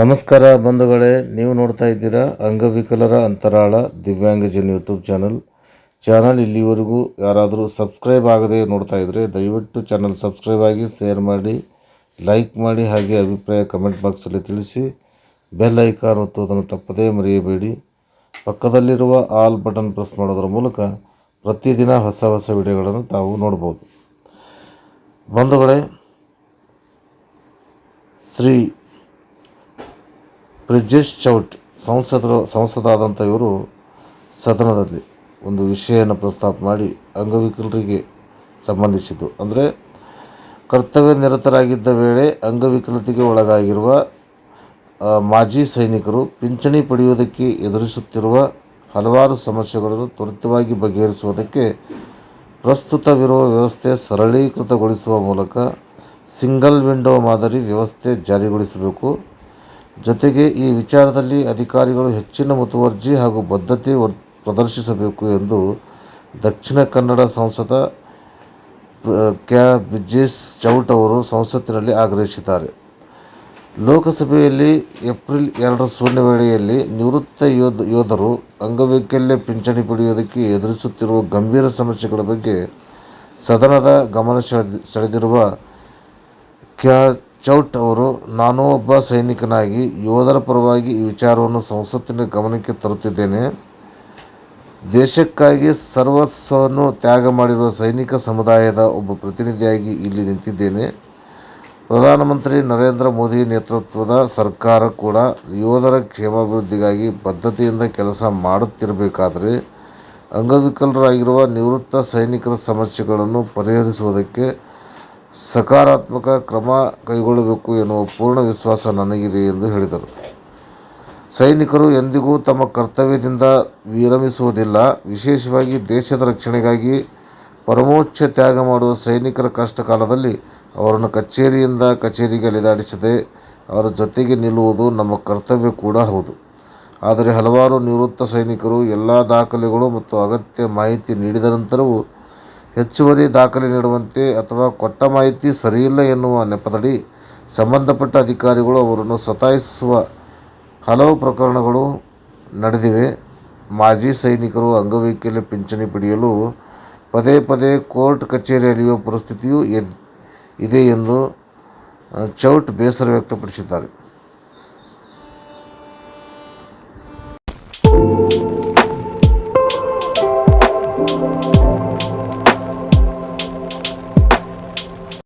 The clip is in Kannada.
ನಮಸ್ಕಾರ ಬಂಧುಗಳೇ, ನೀವು ನೋಡ್ತಾ ಇದ್ದೀರಾ ಅಂಗವಿಕಲರ ಅಂತರಾಳ ದಿವ್ಯಾಂಗಜನ್ ಯೂಟ್ಯೂಬ್ ಚಾನಲ್. ಚಾನಲ್ ಇಲ್ಲಿವರೆಗೂ ಯಾರಾದರೂ ಸಬ್ಸ್ಕ್ರೈಬ್ ಆಗದೆ ನೋಡ್ತಾ ಇದ್ದರೆ ದಯವಿಟ್ಟು ಚಾನಲ್ ಸಬ್ಸ್ಕ್ರೈಬ್ ಆಗಿ ಶೇರ್ ಮಾಡಿ, ಲೈಕ್ ಮಾಡಿ ಹಾಗೆ ಅಭಿಪ್ರಾಯ ಕಮೆಂಟ್ ಬಾಕ್ಸಲ್ಲಿ ತಿಳಿಸಿ. ಬೆಲ್ ಐಕಾನ್ ಒತ್ತುವುದನ್ನು ತಪ್ಪದೇ ಮರೆಯಬೇಡಿ. ಪಕ್ಕದಲ್ಲಿರುವ ಆಲ್ ಬಟನ್ ಪ್ರೆಸ್ ಮಾಡೋದ್ರ ಮೂಲಕ ಪ್ರತಿದಿನ ಹೊಸ ಹೊಸ ವಿಡಿಯೋಗಳನ್ನು ತಾವು ನೋಡ್ಬೋದು. ಬಂಧುಗಳೇ, ಶ್ರೀ ಬ್ರಿಜೇಶ್ ಚೌಟ್ ಸಂಸದರು ಸಂಸದಾದಂಥ ಇವರು ಸದನದಲ್ಲಿ ಒಂದು ವಿಷಯವನ್ನು ಪ್ರಸ್ತಾಪ ಮಾಡಿ ಅಂಗವಿಕಲರಿಗೆ ಸಂಬಂಧಿಸಿದ್ದು. ಅಂದರೆ, ಕರ್ತವ್ಯ ನಿರತರಾಗಿದ್ದ ವೇಳೆ ಅಂಗವಿಕಲತೆಗೆ ಒಳಗಾಗಿರುವ ಮಾಜಿ ಸೈನಿಕರು ಪಿಂಚಣಿ ಪಡೆಯುವುದಕ್ಕೆ ಎದುರಿಸುತ್ತಿರುವ ಹಲವಾರು ಸಮಸ್ಯೆಗಳನ್ನು ತ್ವರಿತವಾಗಿ ಬಗೆಹರಿಸುವುದಕ್ಕೆ ಪ್ರಸ್ತುತವಿರುವ ವ್ಯವಸ್ಥೆ ಸರಳೀಕೃತಗೊಳಿಸುವ ಮೂಲಕ ಸಿಂಗಲ್ ವಿಂಡೋ ಮಾದರಿ ವ್ಯವಸ್ಥೆ ಜಾರಿಗೊಳಿಸಬೇಕು. ಜೊತೆಗೆ ಈ ವಿಚಾರದಲ್ಲಿ ಅಧಿಕಾರಿಗಳು ಹೆಚ್ಚಿನ ಮುತುವರ್ಜಿ ಹಾಗೂ ಬದ್ಧತೆ ಪ್ರದರ್ಶಿಸಬೇಕು ಎಂದು ದಕ್ಷಿಣ ಕನ್ನಡ ಸಂಸದ ಕ್ಯಾ ಬ್ರಿಜೇಶ್ ಚೌಟ್ ಅವರು ಸಂಸತ್ತಿನಲ್ಲಿ ಆಗ್ರಹಿಸಿದ್ದಾರೆ. ಲೋಕಸಭೆಯಲ್ಲಿ ಏಪ್ರಿಲ್ ಎರಡರ ಶೂನ್ಯ ವೇಳೆಯಲ್ಲಿ ನಿವೃತ್ತ ಯೋಧ, ಯೋಧರು ಅಂಗವೈಕಲ್ಯ ಪಿಂಚಣಿ ಪಡೆಯುವುದಕ್ಕೆ ಎದುರಿಸುತ್ತಿರುವ ಗಂಭೀರ ಸಮಸ್ಯೆಗಳ ಬಗ್ಗೆ ಸದನದ ಗಮನ ಸೆಳೆದಿ, ಸೆಳೆದಿರುವ ಕ್ಯಾ ಚೌಟ್ ಅವರು, ನಾನು ಒಬ್ಬ ಸೈನಿಕನಾಗಿ ಯೋಧರ ಪರವಾಗಿ ಈ ವಿಚಾರವನ್ನು ಸಂಸತ್ತಿನ ಗಮನಕ್ಕೆ ತರುತ್ತಿದ್ದೇನೆ. ದೇಶಕ್ಕಾಗಿ ಸರ್ವಸ್ವವನ್ನು ತ್ಯಾಗ ಮಾಡಿರುವ ಸೈನಿಕ ಸಮುದಾಯದ ಒಬ್ಬ ಪ್ರತಿನಿಧಿಯಾಗಿ ಇಲ್ಲಿ ನಿಂತಿದ್ದೇನೆ. ಪ್ರಧಾನಮಂತ್ರಿ ನರೇಂದ್ರ ಮೋದಿ ನೇತೃತ್ವದ ಸರ್ಕಾರ ಕೂಡ ಯೋಧರ ಕ್ಷೇಮಾಭಿವೃದ್ಧಿಗಾಗಿ ಬದ್ಧತೆಯಿಂದ ಕೆಲಸ ಮಾಡುತ್ತಿರಬೇಕಾದರೆ ಅಂಗವಿಕಲರಾಗಿರುವ ನಿವೃತ್ತ ಸೈನಿಕರ ಸಮಸ್ಯೆಗಳನ್ನು ಪರಿಹರಿಸುವುದಕ್ಕೆ ಸಕಾರಾತ್ಮಕ ಕ್ರಮ ಕೈಗೊಳ್ಳಬೇಕು ಎನ್ನುವ ಪೂರ್ಣ ವಿಶ್ವಾಸ ನನಗಿದೆ ಎಂದು ಹೇಳಿದರು. ಸೈನಿಕರು ಎಂದಿಗೂ ತಮ್ಮ ಕರ್ತವ್ಯದಿಂದ ವಿರಮಿಸುವುದಿಲ್ಲ. ವಿಶೇಷವಾಗಿ ದೇಶದ ರಕ್ಷಣೆಗಾಗಿ ಪರಮೋಚ್ಚ ತ್ಯಾಗ ಮಾಡುವ ಸೈನಿಕರ ಕಷ್ಟ ಕಾಲದಲ್ಲಿ ಅವರನ್ನು ಕಚೇರಿಯಿಂದ ಕಚೇರಿಗೆ ಅಲೆದಾಡಿಸದೆ ಅವರ ಜೊತೆಗೆ ನಿಲ್ಲುವುದು ನಮ್ಮ ಕರ್ತವ್ಯ ಕೂಡ ಹೌದು. ಆದರೆ ಹಲವಾರು ನಿವೃತ್ತ ಸೈನಿಕರು ಎಲ್ಲ ದಾಖಲೆಗಳು ಮತ್ತು ಅಗತ್ಯ ಮಾಹಿತಿ ನೀಡಿದ ನಂತರವೂ ಹೆಚ್ಚುವರಿ ದಾಖಲೆ ನೀಡುವಂತೆ ಅಥವಾ ಕೊಟ್ಟ ಮಾಹಿತಿ ಸರಿಯಿಲ್ಲ ಎನ್ನುವ ನೆಪದಡಿ ಸಂಬಂಧಪಟ್ಟ ಅಧಿಕಾರಿಗಳು ಅವರನ್ನು ಸತಾಯಿಸುವ ಹಲವು ಪ್ರಕರಣಗಳು ನಡೆದಿವೆ. ಮಾಜಿ ಸೈನಿಕರು ಅಂಗವೈಕಲ್ಯ ಪಿಂಚಣಿ ಪಡೆಯಲು ಪದೇ ಪದೇ ಕೋರ್ಟ್ ಕಚೇರಿ ಪರಿಸ್ಥಿತಿಯೂ ಎದ್- ಇದೆ ಎಂದು ಚೌಟ್ ಬೇಸರ ವ್ಯಕ್ತಪಡಿಸಿದ್ದಾರೆ.